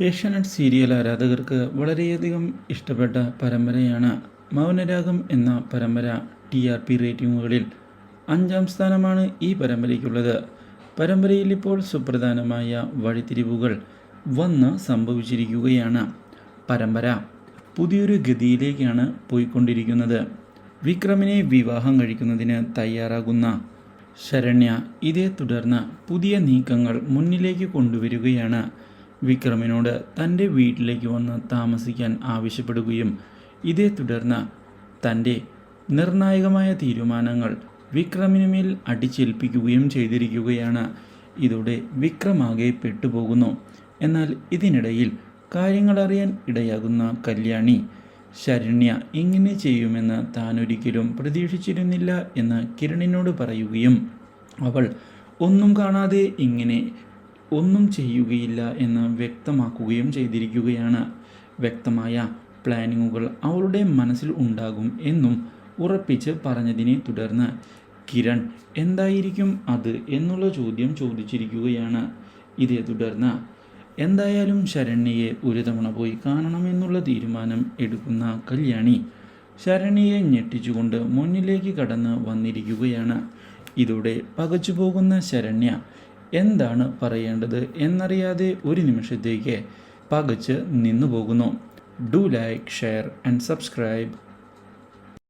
Asianet serial ആരാധകർക്ക് വളരെയധികം ഇഷ്ടപ്പെട്ട പരമ്പരയാണ് മൗനരാഗം എന്ന പരമ്പര ടി ആർ പി റേറ്റിംഗുകളിൽ അഞ്ചാം സ്ഥാനമാണ് ഈ പരമ്പരയ്ക്കുള്ളത്. പരമ്പരയിൽ ഇപ്പോൾ സുപ്രധാനമായ വഴിത്തിരിവുകൾ വന്ന് സംഭവിച്ചിരിക്കുകയാണ്. പരമ്പര പുതിയൊരു ഗതിയിലേക്കാണ് പോയിക്കൊണ്ടിരിക്കുന്നത്. വിക്രമിനെ വിവാഹം കഴിക്കുന്നതിന് തയ്യാറാകുന്ന ശരണ്യ ഇതേ തുടർന്ന് പുതിയ നീക്കങ്ങൾ മുന്നിലേക്ക് കൊണ്ടുവരികയാണ്. വിക്രമിനോട് തന്റെ വീട്ടിലേക്ക് വന്ന് താമസിക്കാൻ ആവശ്യപ്പെടുകയും ഇതേ തുടർന്ന് തന്റെ നിർണായകമായ തീരുമാനങ്ങൾ വിക്രമിനുമേൽ അടിച്ചേൽപ്പിക്കുകയും ചെയ്തിരിക്കുകയാണ്. ഇതോടെ വിക്രമാകെ പെട്ടുപോകുന്നു. എന്നാൽ ഇതിനിടയിൽ കാര്യങ്ങളറിയാൻ ഇടയാകുന്ന കല്യാണി ശരണ്യ ഇങ്ങനെ ചെയ്യുമെന്ന് താൻ ഒരിക്കലും പ്രതീക്ഷിച്ചിരുന്നില്ല എന്ന് കിരണിനോട് പറയുകയും അവൾ ഒന്നും കാണാതെ ഇങ്ങനെ ഒന്നും ചെയ്യുകയില്ല എന്ന് വ്യക്തമാക്കുകയും ചെയ്തിരിക്കുകയാണ്. വ്യക്തമായ പ്ലാനിങ്ങുകൾ അവളുടെ മനസ്സിൽ ഉണ്ടാകും എന്നും ഉറപ്പിച്ച് പറഞ്ഞതിനെ തുടർന്ന് കിരൺ എന്തായിരിക്കും അത്? എന്നുള്ള ചോദ്യം ചോദിച്ചിരിക്കുകയാണ്. ഇതേ തുടർന്ന് എന്തായാലും ശരണ്യയെ ഒരു തവണ പോയി കാണണമെന്നുള്ള തീരുമാനം എടുക്കുന്ന കല്യാണി ശരണ്യയെ ഞെട്ടിച്ചുകൊണ്ട് മുന്നിലേക്ക് കടന്ന് വന്നിരിക്കുകയാണ്. ഇതോടെ പകച്ചു പോകുന്ന ശരണ്യ എന്താണ് പറയേണ്ടത് എന്നറിയാതെ ഒരു നിമിഷത്തേക്ക് പകച്ച് നിന്നു പോകുന്നു do like share and subscribe.